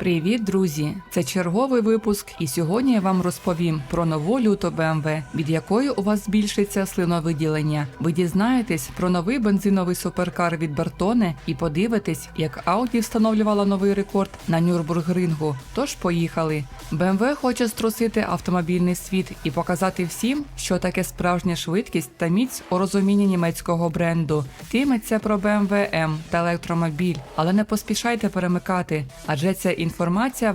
Привіт, друзі! Це черговий випуск, і сьогодні я вам розповім про нову люту BMW, від якої у вас збільшиться слиновиділення. Ви дізнаєтесь про новий бензиновий суперкар від Бертоне і подивитесь, як Audi встановлювала новий рекорд на Нюрбургрингу. Тож поїхали. BMW хоче струсити автомобільний світ і показати всім, що таке справжня швидкість та міць у розумінні німецького бренду. Тиметься про BMW M та електромобіль, але не поспішайте перемикати, адже ця інформація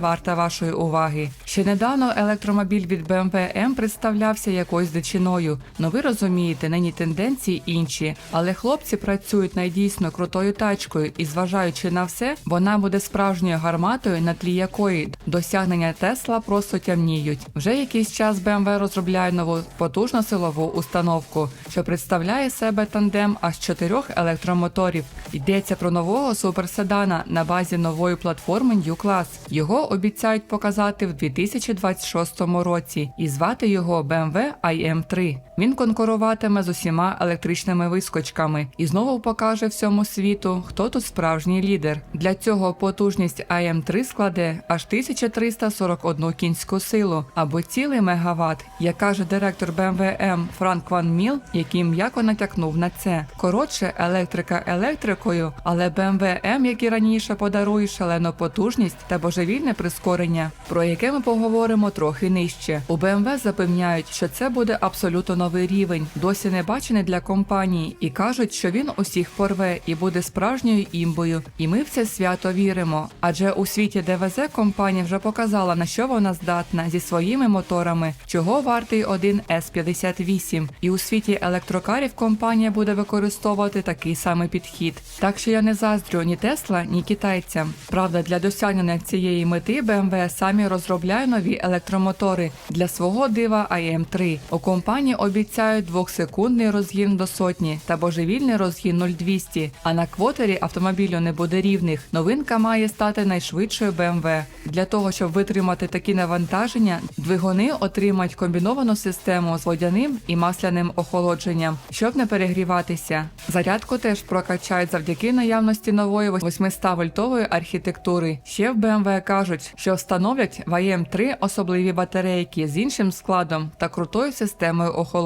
варта вашої уваги. Ще недавно електромобіль від BMW M представлявся якоюсь дичиною. Ну ви розумієте, нині тенденції інші, але хлопці працюють над дійсно крутою тачкою і, зважаючи на все, вона буде справжньою гарматою, на тлі якої досягнення Тесла просто тямніють. Вже якийсь час BMW розробляє нову потужну силову установку, що представляє себе тандем аж чотирьох електромоторів. Йдеться про нового суперседана на базі нової платформи New Class. Його обіцяють показати в 2026 році і звати його BMW iM3. Він конкуруватиме з усіма електричними вискочками і знову покаже всьому світу, хто тут справжній лідер. Для цього потужність iM3 складе аж 1341 кінську силу або цілий мегаватт, як каже директор BMW M Франк Ван Міл, який м'яко натякнув на це. Коротше, електрика електрикою, але BMW M, як і раніше, подарує шалену потужність та божевільне прискорення, про яке ми поговоримо трохи нижче. У BMW запевняють, що це буде абсолютно новий рівень, досі не бачений для компанії, і кажуть, що він усіх порве і буде справжньою імбою. І ми в це свято віримо. Адже у світі ДВЗ компанія вже показала на що вона здатна зі своїми моторами, чого вартий один С58. І у світі електрокарів компанія буде використовувати такий самий підхід. Так що я не заздрю ні Тесла, ні китайцям. Правда, для досягнення цієї мети BMW самі розробляє нові електромотори для свого дива IM3. У компанії обіцяють двохсекундний розгін до сотні та божевільний розгін 0200, а на квотері автомобілю не буде рівних. Новинка має стати найшвидшою BMW. Для того, щоб витримати такі навантаження, двигуни отримають комбіновану систему з водяним і масляним охолодженням, щоб не перегріватися. Зарядку теж прокачають завдяки наявності нової 800-вольтової архітектури. Ще в BMW кажуть, що встановлять в AM3 особливі батарейки з іншим складом та крутою системою охолодження.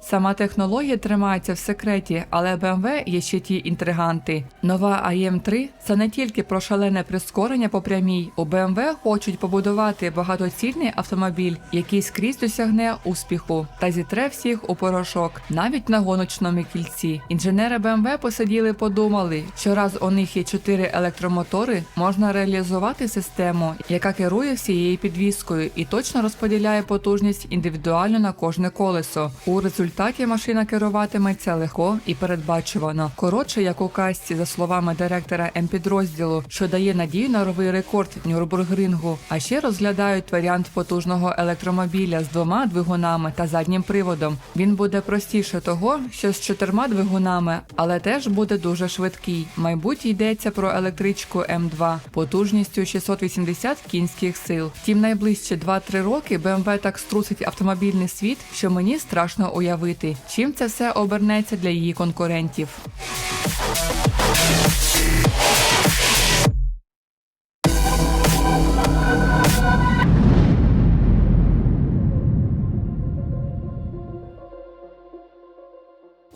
Сама технологія тримається в секреті, але BMW є ще ті інтриганти. Нова AM3 це не тільки про шалене прискорення по прямій. У BMW хочуть побудувати багатоцільний автомобіль, який скрізь досягне успіху та зітре всіх у порошок, навіть на гоночному кільці. Інженери BMW посиділи, подумали, що раз у них є чотири електромотори, можна реалізувати систему, яка керує всією підвіскою і точно розподіляє потужність індивідуально на кожне колесо. У результаті машина керуватиметься легко і передбачувано. Коротше, як у касті, за словами директора М-підрозділу, що дає надію на новий рекорд Нюрбургрингу. А ще розглядають варіант потужного електромобіля з двома двигунами та заднім приводом. Він буде простіше того, що з чотирма двигунами, але теж буде дуже швидкий. Майбутнє йдеться про електричку М2 потужністю 680 кінських сил. Втім, найближче 2-3 роки BMW так струсить автомобільний світ, що мені страшно уявити, чим це все обернеться для її конкурентів.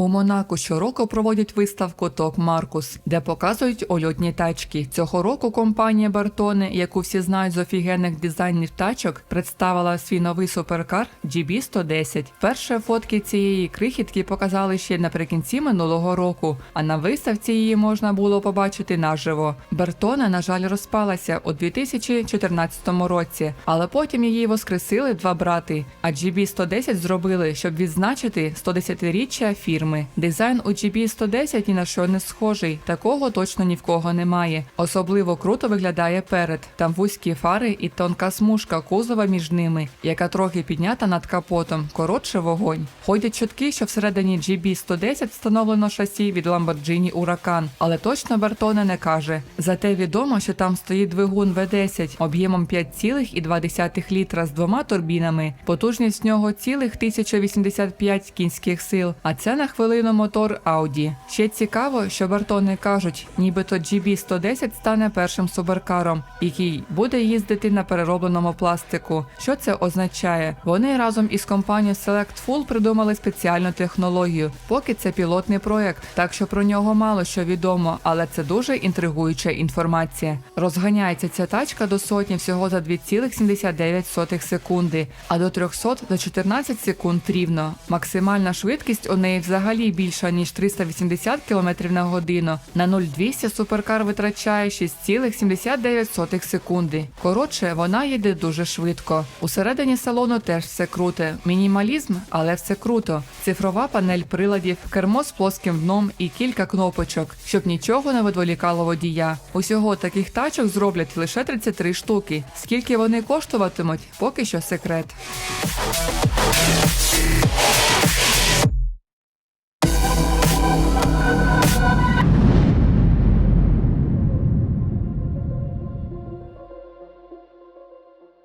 У Монако щороку проводять виставку Топ Маркус, де показують ольотні тачки. Цього року компанія Бартоне, яку всі знають з офігенних дизайнів тачок, представила свій новий суперкар GB110. Перше фотки цієї крихітки показали ще наприкінці минулого року, а на виставці її можна було побачити наживо. Бертоне, на жаль, розпалася у 2014 році, але потім її воскресили два брати. А GB110 зробили, щоб відзначити 110-річчя фірми. Дизайн у GB110 ні на що не схожий, такого точно ні в кого немає. Особливо круто виглядає перед. Там вузькі фари і тонка смужка кузова між ними, яка трохи піднята над капотом. Коротше вогонь. Ходять чутки, що всередині GB110 встановлено шасі від Lamborghini Huracan, але точно Бертоне не каже. Зате відомо, що там стоїть двигун V10 об'ємом 5,2 літра з двома турбінами. Потужність нього цілих 1085 кінських сил, а це на хвилину хвилину мотор Audi. Ще цікаво, що Бартони кажуть, нібито GB110 стане першим суперкаром, який буде їздити на переробленому пластику. Що це означає? Вони разом із компанією Select Full придумали спеціальну технологію. Поки це пілотний проект, так що про нього мало що відомо, але це дуже інтригуюча інформація. Розганяється ця тачка до сотні всього за 2,79 секунди, а до 300 за 14 секунд рівно. Максимальна швидкість у неї взагалі більша ніж 380 км на годину. На 0,200 суперкар витрачає 6,79 секунди. Коротше, вона їде дуже швидко. Усередині салону теж все круте. Мінімалізм, але все круто. Цифрова панель приладів, кермо з плоским дном і кілька кнопочок, щоб нічого не відволікало водія. Усього таких тачок зроблять лише 33 штуки. Скільки вони коштуватимуть, поки що секрет.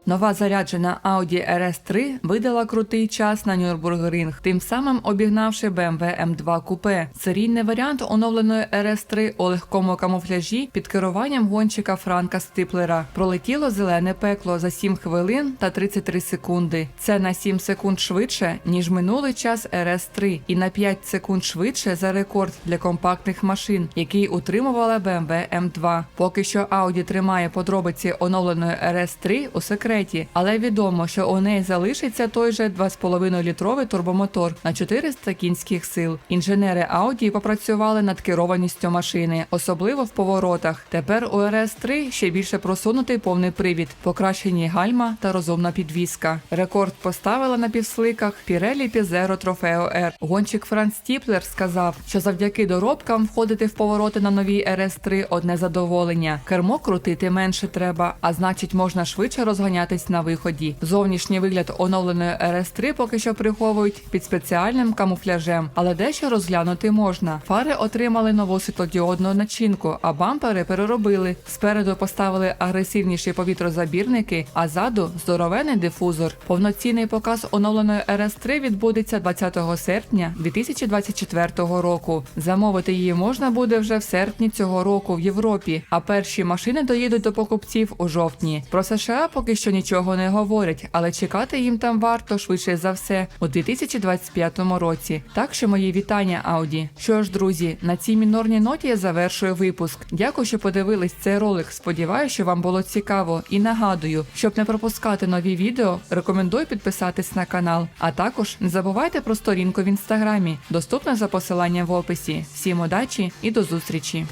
Нова заряджена Audi RS3 видала крутий час на Нюрбургринг, тим самим обігнавши BMW M2 купе. Серійний варіант оновленої RS3 у легкому камуфляжі під керуванням гонщика Франка Стиплера пролетіло зелене пекло за 7 хвилин та 33 секунди. Це на 7 секунд швидше ніж минулий час RS3 і на 5 секунд швидше за рекорд для компактних машин, який утримувала BMW M2. Поки що Audi тримає подробиці оновленої RS3 у секреті, але відомо, що у неї залишиться той же 2,5 літровий турбомотор на 400 кінських сил. Інженери Audi попрацювали над керованістю машини, особливо в поворотах. Тепер у RS3 ще більше просунутий повний привід, покращені гальма та розумна підвізка. Рекорд поставила на півсликах Pirelli Pizzero Trofeo R. Гонщик Франц Стіплер сказав, що завдяки доробкам входити в повороти на новій RS3 одне задоволення. Кермо крутити менше треба, а значить можна швидше розганятись на виході. Зовнішній вигляд оновленої RS3 поки що приховують під спеціальним камуфляжем, але дещо розглянути можна. Фари отримали нову світлодіодну начинку, а бампери переробили. Спереду поставили агресивніші повітрозабірники, а ззаду здоровений дифузор. Повноцінний показ оновленої RS3 відбудеться 20 серпня 2024 року. Замовити її можна буде вже в серпні цього року в Європі, а перші машини доїдуть до покупців у жовтні. Про США поки нічого не говорять, але чекати їм там варто швидше за все у 2025 році. Так що мої вітання, Ауді. Що ж, друзі, на цій мінорній ноті я завершую випуск. Дякую, що подивились цей ролик. Сподіваюся, що вам було цікаво. І нагадую, щоб не пропускати нові відео, рекомендую підписатись на канал. А також не забувайте про сторінку в інстаграмі, доступна за посиланням в описі. Всім удачі і до зустрічі!